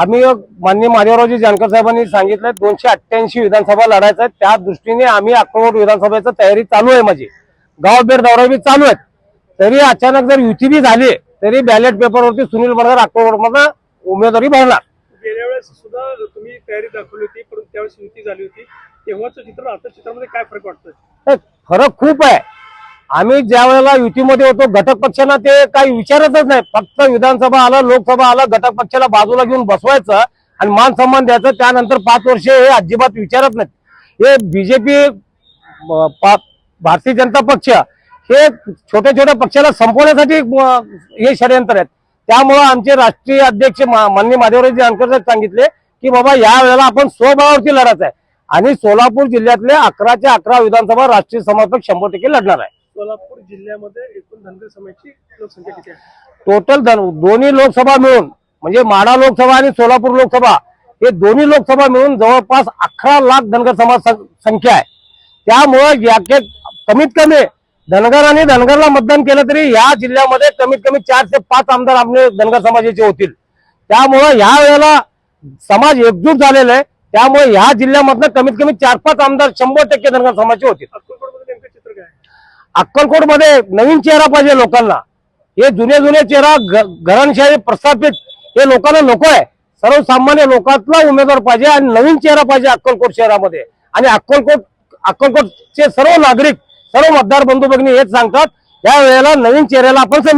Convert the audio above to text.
आम्ही माननीय महादेवरावजी जानकर साहेबांनी सांगितलं दोनशे अठ्ठ्याऐंशी विधानसभा लढायचं आहे. त्या दृष्टीने आम्ही अक्कलकोट विधानसभेची तयारी चालू आहे माझी. गावबेर दौरा बी चालू आहेत. तरी अचानक जर युती बी झाली तरी बॅलेट पेपरवरती सुनील बनगर अक्कलकोटमधनं उमेदवारी भरणार. गेल्या वेळेस सुद्धा तुम्ही तयारी दाखवली होती परंतु त्यावेळेस युती झाली होती. तेव्हाचं चित्र आता चित्रामध्ये काय फरक फरक खूप आहे. आम्ही ज्या वेळेला युतीमध्ये होतो घटक पक्षांना ते काही विचारतच नाही. फक्त विधानसभा आलं लोकसभा आलं घटक पक्षाला बाजूला घेऊन बसवायचं आणि मान सन्मान द्यायचं. त्यानंतर पाच वर्ष हे अजिबात विचारत नाहीत. हे बीजेपी भारतीय जनता पक्ष हे छोट्या छोट्या पक्षाला संपवण्यासाठी हे षडयंत्र आहेत. त्यामुळं आमचे राष्ट्रीय अध्यक्ष मा- माननीय माधवराजी जानकर साहेब सांगितले की बाबा या वेळेला आपण स्वबळावरती लढायचं आहे. आणि सोलापूर जिल्ह्यातले अकराच्या अकरा विधानसभा राष्ट्रीय समर्थक शंभर टक्के लढणार आहे. सोलापूर जिल्ह्यामध्ये एकूण धनगर समाजाची लोकसंख्या किती आहे? टोटल धन- दोन्ही लोकसभा मिळून म्हणजे माडा लोकसभा आणि सोलापूर लोकसभा हे दोन्ही लोकसभा मिळून जवळपास अकरा लाख धनगर समाज सं- संख्या आहे. त्यामुळं याके कमीत कमी धनगर आणि धनगरला मतदान केलं तरी या जिल्ह्यामध्ये कमीत कमी चार ते पाच आमदार आपले धनगर समाजाचे होतील. त्यामुळं ह्या वेळेला समाज एकजूट झालेला आहे. त्यामुळे ह्या जिल्ह्यामधनं कमीत कमी चार पाच आमदार शंभर टक्के धनगर समाजाचे होतील अक्कलकोटमध्ये नेमकं चित्र काय आहे? अक्कलकोटमध्ये नवीन चेहरा पाहिजे लोकांना. हे जुने जुने चेहरा घ- घराणशाही प्रस्थापित हे लोकांना नको आहे. सर्वसामान्य लोकांतला उमेदवार पाहिजे आणि नवीन चेहरा पाहिजे अक्कलकोट शहरामध्ये. आणि अक्कलकोट अक्कलकोटचे सर्व नागरिक सर्व मतदार बंधू भगिनी हेच सांगतात या वेळेला नवीन चेहऱ्याला आपण संधी